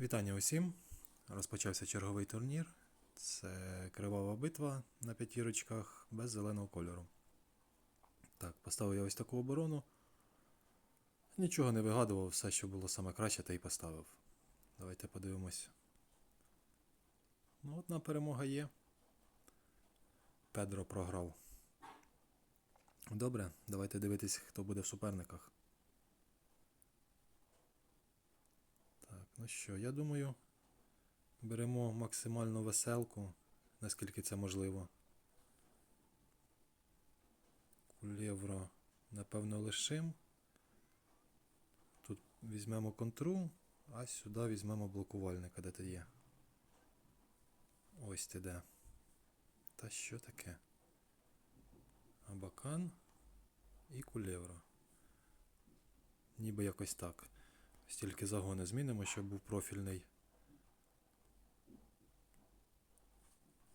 Вітання усім. Розпочався черговий турнір. Це кривава битва на п'ятірочках без зеленого кольору. Так, поставив я ось таку оборону. Нічого не вигадував, все, що було саме краще, та й поставив. Давайте подивимось. Ну, одна перемога є. Педро програв. Добре, давайте дивитись, хто буде в суперниках. Так, ну що, я думаю, беремо максимальну веселку, наскільки це можливо. Кулєвро, напевно, лишим. Тут візьмемо контру, а сюди візьмемо блокувальника, де ти є. Ось ти де. Та що таке? Абакан і кулєвро. Ніби якось так. Стільки загони змінимо, щоб був профільний.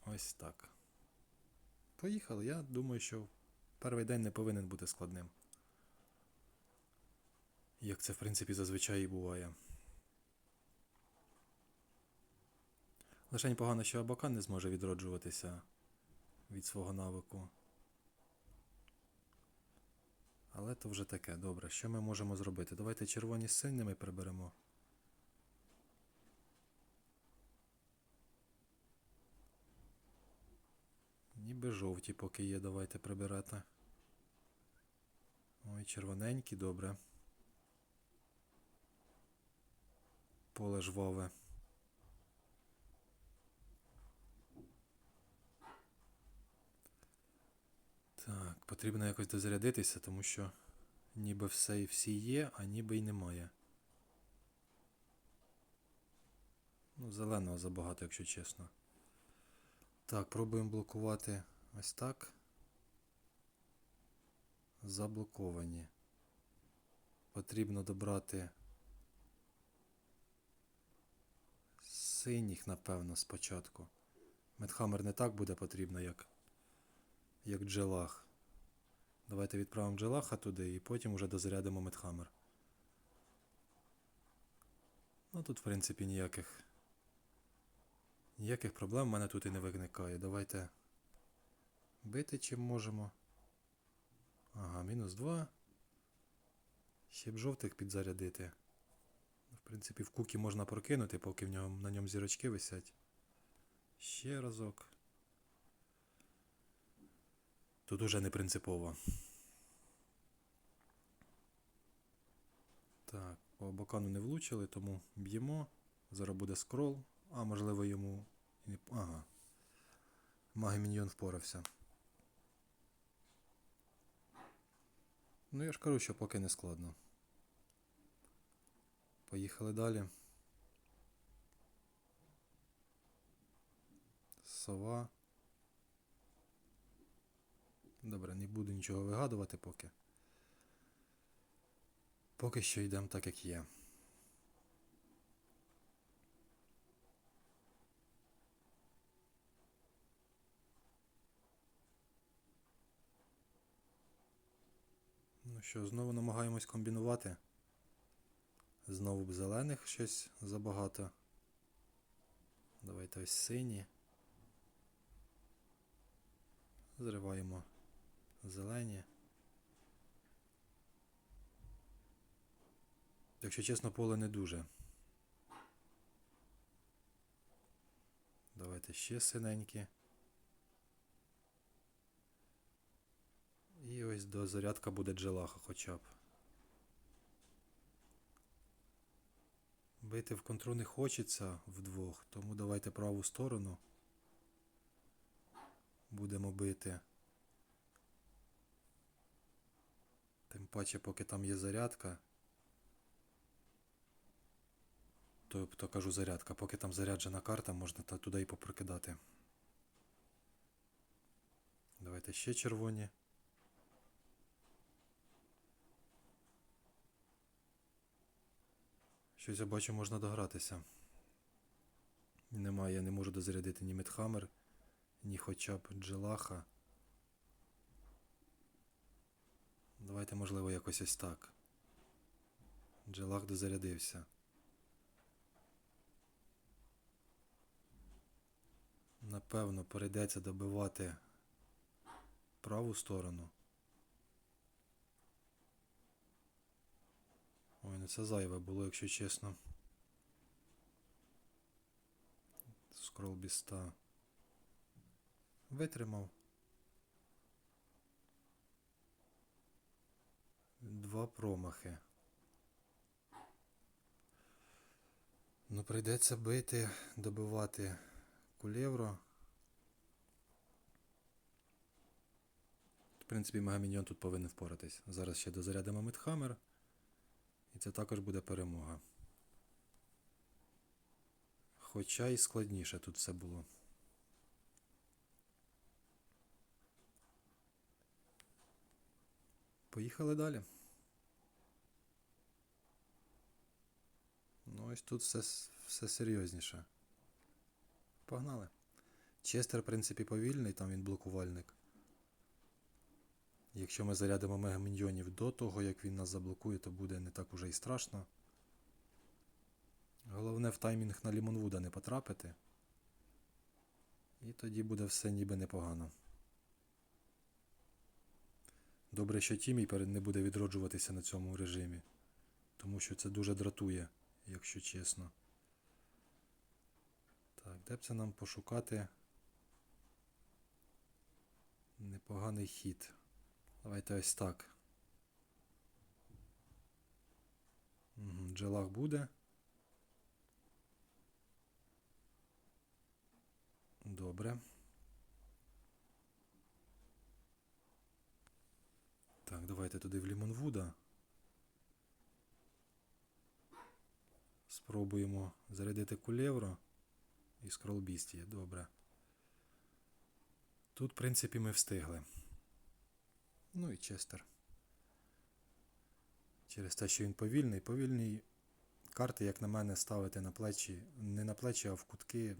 Ось так. Поїхали. Я думаю, що перший день не повинен бути складним. Як це, в принципі, зазвичай і буває. Лишень погано, що Абакан не зможе відроджуватися від свого навику. Але то вже таке. Добре, що ми можемо зробити? Давайте червоні з синими приберемо. Ніби жовті поки є, давайте прибирати. Ой, червоненькі, добре. Поле жваве. Так, потрібно якось дозарядитися, тому що ніби все і всі є, а ніби й немає. Ну, зеленого забагато, якщо чесно. Так, пробуємо блокувати ось так. Заблоковані. Потрібно добрати синіх, напевно, спочатку. Медхаммер не так буде потрібно, як як джелах. Давайте відправимо джелаха туди і потім уже дозарядимо медхаммер. Ну тут, в принципі, ніяких ніяких проблем в мене тут і не виникає. Давайте бити чим можемо. Ага, мінус 2. Ще б жовтих підзарядити. В принципі, в кукі можна прокинути, поки в ньому, на ньому зірочки висять. Ще разок. Тут уже не принципово. Так, по бокану не влучили, тому б'ємо. Зараз буде скрол, а можливо йому. Ага. Магіміньйон впорався. Ну я ж кажу, що поки не складно. Поїхали далі. Сова. Добре, не буду нічого вигадувати поки. Поки що йдемо так, як є. Ну що, знову намагаємось комбінувати. Знову б зелених щось забагато. Давайте ось сині. Зриваємо зелені. Якщо чесно, поле не дуже. Давайте ще синенькі. І ось до зарядка буде джелаха хоча б. Бити в контру не хочеться вдвох, тому давайте праву сторону. Будемо бити. Тим паче, поки там є зарядка. Тобто кажу зарядка, поки там заряджена карта, можна туди і попрокидати. Давайте ще червоні. Щось я бачу, можна догратися. Немає, я не можу дозарядити ні Медхаммер, ні хоча б Джелаха. Давайте, можливо, якось ось так. Джелах дозарядився. Напевно, перейдеться добивати праву сторону. Ой, ну це зайве було, якщо чесно. Скрол біста. Витримав. Два промахи. Ну, прийдеться бити, добивати кулєвро. В принципі, Мегаміньйон тут повинен впоратись. Зараз ще дозарядимо Мидхаммер. І це також буде перемога. Хоча і складніше тут все було. Поїхали далі. Ну, ось тут все, все серйозніше. Погнали. Честер, в принципі, повільний, там він блокувальник. Якщо ми зарядимо мегаміньйонів до того, як він нас заблокує, то буде не так уже і страшно. Головне в таймінг на Лімонвуда не потрапити. І тоді буде все ніби непогано. Добре, що Тімій не буде відроджуватися на цьому режимі. Тому що це дуже дратує, якщо чесно. Так, де б це нам пошукати непоганий хід. Давайте ось так. Джелах буде. Добре. Так, давайте туди в Лімонвуда. Спробуємо зарядити кулєвро і скролбістія. Добре. Тут, в принципі, ми встигли. Ну і Честер. Через те, що він повільний. Повільні карти, як на мене, ставити на плечі. Не на плечі, а в кутки.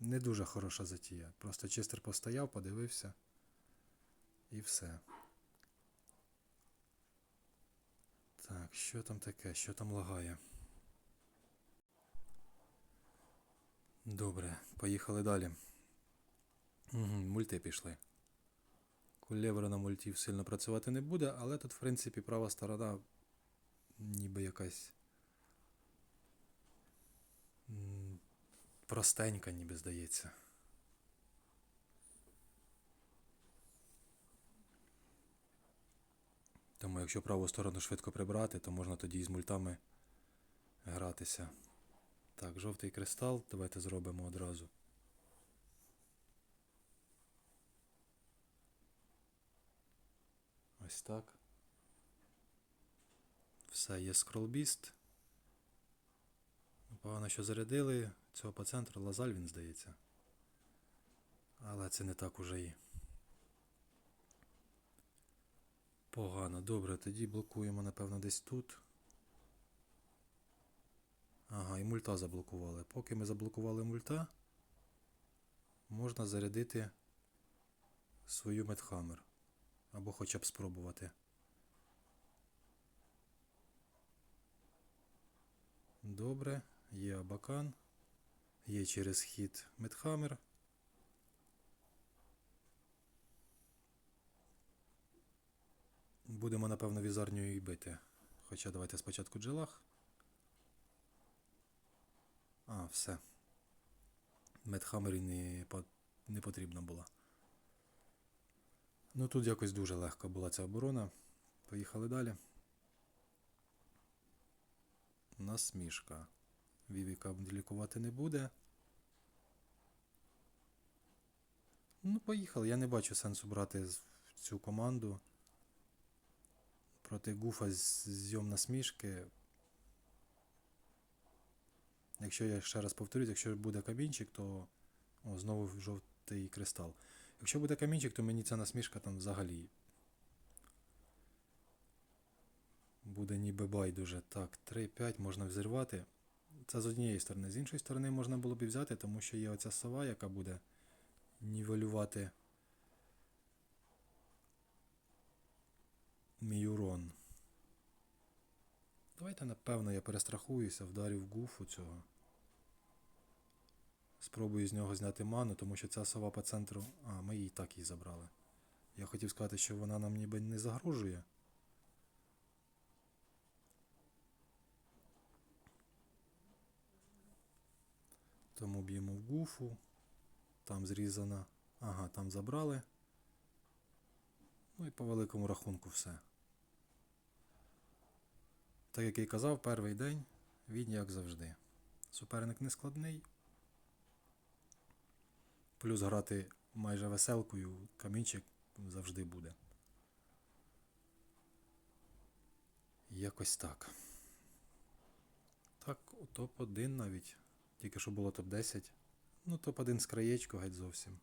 Не дуже хороша затія. Просто Честер постояв, подивився. І все. Так, що там таке? Що там лагає? Добре, поїхали далі. Угу, мульти пішли. Кулєвра на мультів сильно працювати не буде, але тут, в принципі, права сторона ніби якась простенька, ніби здається. Тому якщо праву сторону швидко прибрати, то можна тоді з мультами гратися. Так, жовтий кристал, давайте зробимо одразу. Ось так. Все, є скролбіст. Погано, що зарядили цього по центру Лазаль він здається. Але це не так уже і. Погано. Добре, тоді блокуємо, напевно, десь тут. Ага, і мульта заблокували. Поки ми заблокували мульта, можна зарядити свою медхаммер. Або хоча б спробувати. Добре, є абакан. Є через хід медхаммер. Будемо, напевно, візарньою і бити. Хоча давайте спочатку джелах. А, все. Медхаммері не, не потрібна була. Ну тут якось дуже легко була ця оборона. Поїхали далі. Насмішка. Вівіка лікувати не буде. Ну, поїхали. Я не бачу сенсу брати цю команду. Проти гуфа зйом насмішки. Якщо я ще раз повторюсь, якщо буде камінчик, то о, знову жовтий кристал. Якщо буде камінчик, то мені ця насмішка там взагалі буде ніби байдуже. Так, 3-5 можна взірвати. Це з однієї сторони. З іншої сторони можна було б і взяти, тому що є оця сова, яка буде нівелювати мій урон. Давайте, напевно, я перестрахуюся, вдарю в гуфу цього. Спробую з нього зняти ману, тому що ця сова по центру. А, ми її так її забрали. Я хотів сказати, що вона нам ніби не загрожує. Тому б'ємо в гуфу. Там зрізана. Ага, там забрали. Ну і по великому рахунку все. Так як я й казав, перший день він як завжди. Суперник не складний. Плюс грати майже веселкою, камінчик завжди буде. Якось так. Так, топ-1 навіть. Тільки що було топ-10. Ну, топ-1 з краєчку геть зовсім.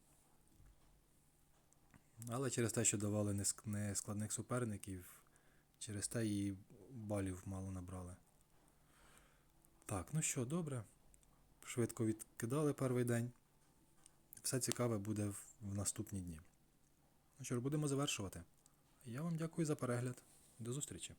Але через те, що давали не ск- не складних суперників, через те і балів мало набрали. Так, ну що, добре. Швидко відкидали перший день. Все цікаве буде в, наступні дні. Ну що ж, будемо завершувати. Я вам дякую за перегляд. До зустрічі.